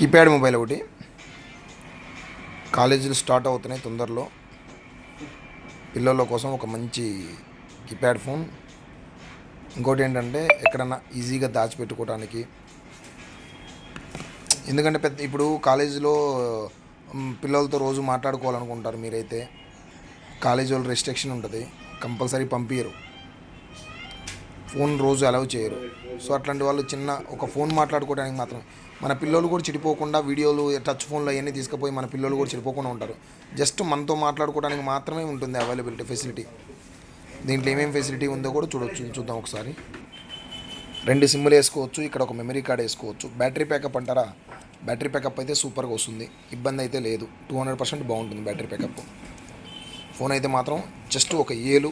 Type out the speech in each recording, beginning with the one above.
Keypad mobile ఒకటి. కాలేజీలు start అవుతున్నాయి తొందరలో. పిల్లల కోసం ఒక మంచి కీప్యాడ్ ఫోన్. ఇంకోటి ఏంటంటే ఎక్కడన్నా ఈజీగా దాచిపెట్టుకోవడానికి ఎందుకంటే పెద్ద ఇప్పుడు కాలేజీలో పిల్లలతో రోజు మాట్లాడుకోవాలనుకుంటారు మీరైతే. కాలేజీ వాళ్ళు రెస్ట్రిక్షన్ ఉంటుంది. కంపల్సరీ పంపించరు ఫోన్ రోజు అలౌ చేయరు. సో అట్లాంటి వాళ్ళు చిన్న ఒక ఫోన్ మాట్లాడుకోవడానికి మాత్రం మన పిల్లలు కూడా చెడిపోకుండా వీడియోలు టచ్ ఫోన్లు అవన్నీ తీసుకుపోయి మన పిల్లలు కూడా చెడిపోకుండా ఉంటారు. జస్ట్ మనతో మాట్లాడుకోవడానికి మాత్రమే ఉంటుంది అవైలబిలిటీ ఫెసిలిటీ దీంట్లో ఏమేమి ఫెసిలిటీ ఉందో కూడా చూడొచ్చు చూద్దాం ఒకసారి. రెండు సిమ్లు వేసుకోవచ్చు ఇక్కడ ఒక మెమరీ కార్డ్ వేసుకోవచ్చు. బ్యాటరీ ప్యాకప్ అంటారా? బ్యాటరీ ప్యాకప్ అయితే సూపర్గా వస్తుంది. ఇబ్బంది అయితే లేదు. టూ హండ్రెడ్ పర్సెంట్ బాగుంటుంది బ్యాటరీ ప్యాకప్ ఫోన్ అయితే మాత్రం జస్ట్ ఒక ఏలు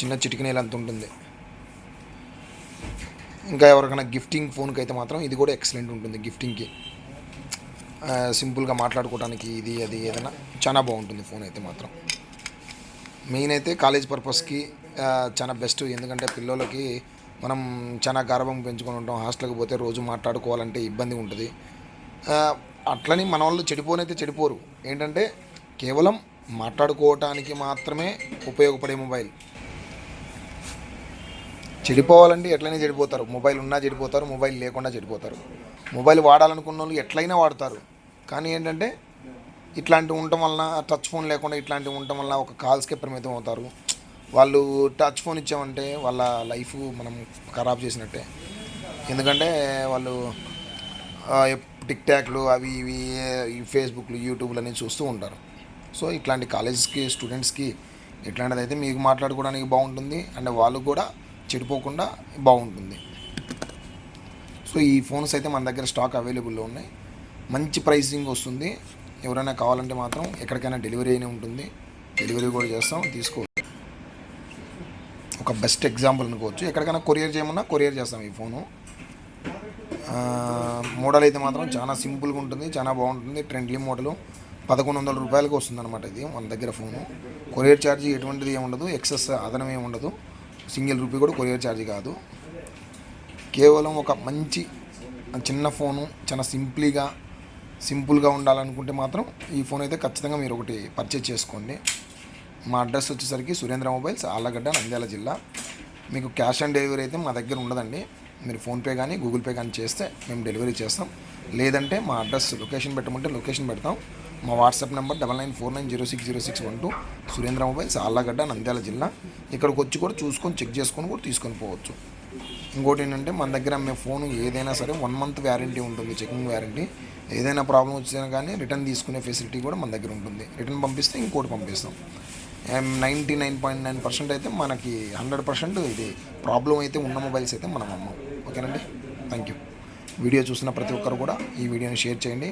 చిన్న చిటికినేలు అంత ఉంటుంది. ఇంకా ఎవరికైనా గిఫ్టింగ్ ఫోన్కి అయితే మాత్రం ఇది కూడా ఎక్సలెంట్ ఉంటుంది గిఫ్టింగ్కి సింపుల్గా మాట్లాడుకోవడానికి ఇది అది ఏదైనా చాలా బాగుంటుంది ఫోన్ అయితే మాత్రం. మెయిన్ అయితే కాలేజ్ పర్పస్కి చాలా బెస్ట్ ఎందుకంటే పిల్లలకి మనం చాలా గర్వం పెంచుకొని ఉంటాం. హాస్టల్కి పోతే రోజు మాట్లాడుకోవాలంటే ఇబ్బంది ఉంటుంది. అట్లని మన వాళ్ళు చెడిపోనైతే చెడిపోరు. ఏంటంటే కేవలం మాట్లాడుకోవటానికి మాత్రమే ఉపయోగపడే మొబైల్ చెడిపోవాలంటే ఎట్లయినా చెడిపోతారు. మొబైల్ ఉన్నా చెడిపోతారు మొబైల్ లేకుండా చెడిపోతారు. మొబైల్ వాడాలనుకున్న వాళ్ళు ఎట్లయినా వాడతారు. కానీ ఏంటంటే ఇట్లాంటివి ఉండటం వలన టచ్ ఫోన్ లేకుండా ఇట్లాంటివి ఉండటం వల్ల ఒక కాల్స్కే పరిమితం అవుతారు. వాళ్ళు టచ్ ఫోన్ ఇచ్చామంటే వాళ్ళ లైఫ్ మనం ఖరాబ్ చేసినట్టే. ఎందుకంటే వాళ్ళు టిక్ టాక్లు అవి ఇవి ఫేస్బుక్లు యూట్యూబ్లు అనేవి చూస్తూ ఉంటారు. సో ఇట్లాంటి కాలేజెస్కి స్టూడెంట్స్కి ఇట్లాంటిది అయితే మీకు మాట్లాడుకోవడానికి బాగుంటుంది. అండ్ వాళ్ళు కూడా చెడిపోకుండా బాగుంటుంది. సో ఈ ఫోన్స్ అయితే మన దగ్గర స్టాక్ అవైలబుల్లో ఉన్నాయి. మంచి ప్రైసింగ్ వస్తుంది. ఎవరైనా కావాలంటే మాత్రం ఎక్కడికైనా డెలివరీ అయినా ఉంటుంది. డెలివరీ కూడా చేస్తాం. తీసుకోవచ్చు ఒక బెస్ట్ ఎగ్జాంపుల్ అనుకోవచ్చు. ఎక్కడికైనా కొరియర్ చేయమన్నా కొరియర్ చేస్తాం ఈ ఫోను. మోడల్ అయితే మాత్రం చాలా సింపుల్గా ఉంటుంది. చాలా బాగుంటుంది. Trendy model. పదకొండు వందల రూపాయలకు వస్తుంది అనమాట ఇది మన దగ్గర ఫోను. కొరియర్ ఛార్జ్ ఎటువంటిది ఏముండదు. ఎక్సెస్ అదనం ఏమి ఉండదు. సింగిల్ రూపీ కూడా కొరియర్ ఛార్జ్ కాదు. కేవలం ఒక మంచి చిన్న ఫోను చాలా సింప్లీగా సింపుల్గా ఉండాలనుకుంటే మాత్రం ఈ ఫోన్ అయితే ఖచ్చితంగా మీరు ఒకటి పర్చేజ్ చేసుకోండి. మా అడ్రస్ వచ్చేసరికి సురేంద్ర మొబైల్స్ ఆళ్ళగడ్డ నంద్యాల జిల్లా. మీకు క్యాష్ ఆన్ డెలివరీ అయితే మా దగ్గర ఉండదండి. మీరు ఫోన్పే కానీ గూగుల్ పే కానీ చేస్తే మేము డెలివరీ చేస్తాం. లేదంటే మా అడ్రస్ లొకేషన్ పెట్టమంటే లొకేషన్ పెడతాం. మా WhatsApp number double nine four nine zero six zero six one two Surendra mobiles Allagadda Nandyal జిల్లా. ఇక్కడికి వచ్చి కూడా చూసుకొని చెక్ చేసుకొని కూడా తీసుకొని పోవచ్చు. ఇంకోటి ఏంటంటే మన దగ్గర మేము ఫోన్ ఏదైనా సరే వన్ మంత్ వ్యారంటీ ఉంటుంది చెకింగ్ వ్యారంటీ. ఏదైనా ప్రాబ్లం వచ్చినా కానీ రిటర్న్ తీసుకునే ఫెసిలిటీ కూడా మన దగ్గర ఉంటుంది. రిటర్న్ పంపిస్తే ఇంకోటి పంపిస్తాం. Ninety nine point nine percent అయితే మనకి హండ్రెడ్ పర్సెంట్ ఇది ప్రాబ్లం అయితే ఉన్న మొబైల్స్ అయితే మనం అమ్మం. ఓకేనండి? థ్యాంక్ యూ వీడియో చూసిన ప్రతి ఒక్కరు కూడా ఈ వీడియోని షేర్ చేయండి.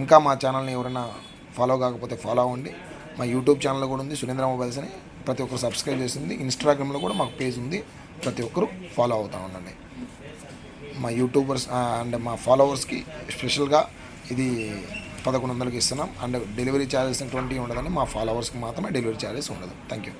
ఇంకా మా ఛానల్ని ఎవరైనా ఫాలో కాకపోతే ఫాలో అవ్వండి. మా యూట్యూబ్ ఛానల్ కూడా ఉంది సురేంద్ర మొబైల్స్ అని. ప్రతి ఒక్కరు సబ్స్క్రైబ్ చేసింది. ఇన్స్టాగ్రామ్లో కూడా మాకు పేజ్ ఉంది. ప్రతి ఒక్కరు ఫాలో అవుతూ ఉండండి. మా యూట్యూబర్స్ అండ్ మా ఫాలోవర్స్కి స్పెషల్గా ఇది పదకొండు వందలకి ఇస్తున్నాం. అండ్ డెలివరీ ఛార్జెస్ ట్వంటీ ఉండదని మా ఫాలోవర్స్కి మాత్రమే డెలివరీ ఛార్జెస్ ఉండదు. Thank you